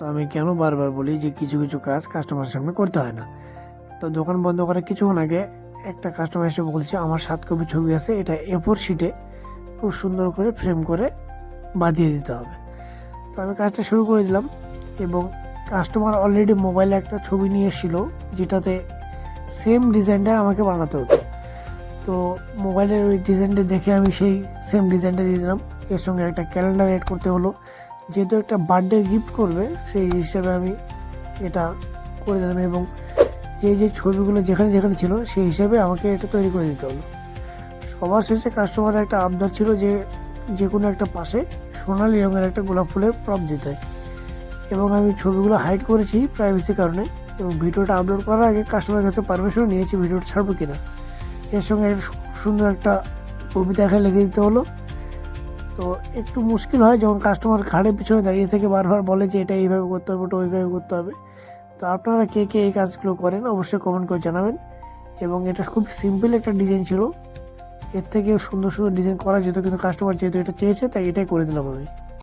তো আমি কেন বারবার বলি যে কিছু কিছু কাজ কাস্টমারের সামনে করতে হয় না? তো দোকান বন্ধ করার কিছুক্ষণ আগে একটা কাস্টমার এসে বলছে, আমার সাত কপি ছবি আছে, এটা এফোর শিটে খুব সুন্দর করে ফ্রেম করে বাঁধিয়ে দিতে হবে। তো আমি কাজটা শুরু করে দিলাম এবং কাস্টমার অলরেডি মোবাইলে একটা ছবি নিয়ে এসেছিল, যেটাতে সেম ডিজাইনটা আমাকে বানাতে হতো। তো মোবাইলের ওই ডিজাইনটা দেখে আমি সেই সেম ডিজাইনটা দিয়ে দিলাম। এর সঙ্গে একটা ক্যালেন্ডার অ্যাড করতে হলো। যেহেতু একটা বার্থডে গিফট করবে, সেই হিসেবে আমি এটা করে দিলাম এবং যে যে ছবিগুলো যেখানে যেখানে ছিল, সেই হিসেবে আমাকে এটা তৈরি করে দিতে হলো। সবার শেষে কাস্টমারের একটা আবদার ছিল যে যে কোনো একটা পাশে সোনালি রঙের একটা গোলাপ ফুলের প্রপ দিতে এবং আমি ছবিগুলো হাইড করেছি প্রাইভেসির কারণে এবং ভিডিওটা আপলোড করার আগে কাস্টমারের কাছে পারমিশন নিয়েছি ভিডিওটা ছাড়বো কিনা। এর সঙ্গে সুন্দর একটা কবিতা এখানে লিখে দিতে হলো। তো একটু মুশকিল হয় যখন কাস্টমার ঘাড়ের পিছনে দাঁড়িয়ে থেকে বারবার বলে যে এটা এইভাবে করতে হবে, ওটা ওইভাবে করতে হবে। তো আপনারা কে কে এই কাজগুলো করেন অবশ্যই কমেন্ট করে জানাবেন। এবং এটা খুব সিম্পল একটা ডিজাইন ছিল। এর থেকে সুন্দর সুন্দর ডিজাইন করা যেত, কিন্তু কাস্টমার যেহেতু এটা চেয়েছে, তাই এটাই করে দিলাম আমি।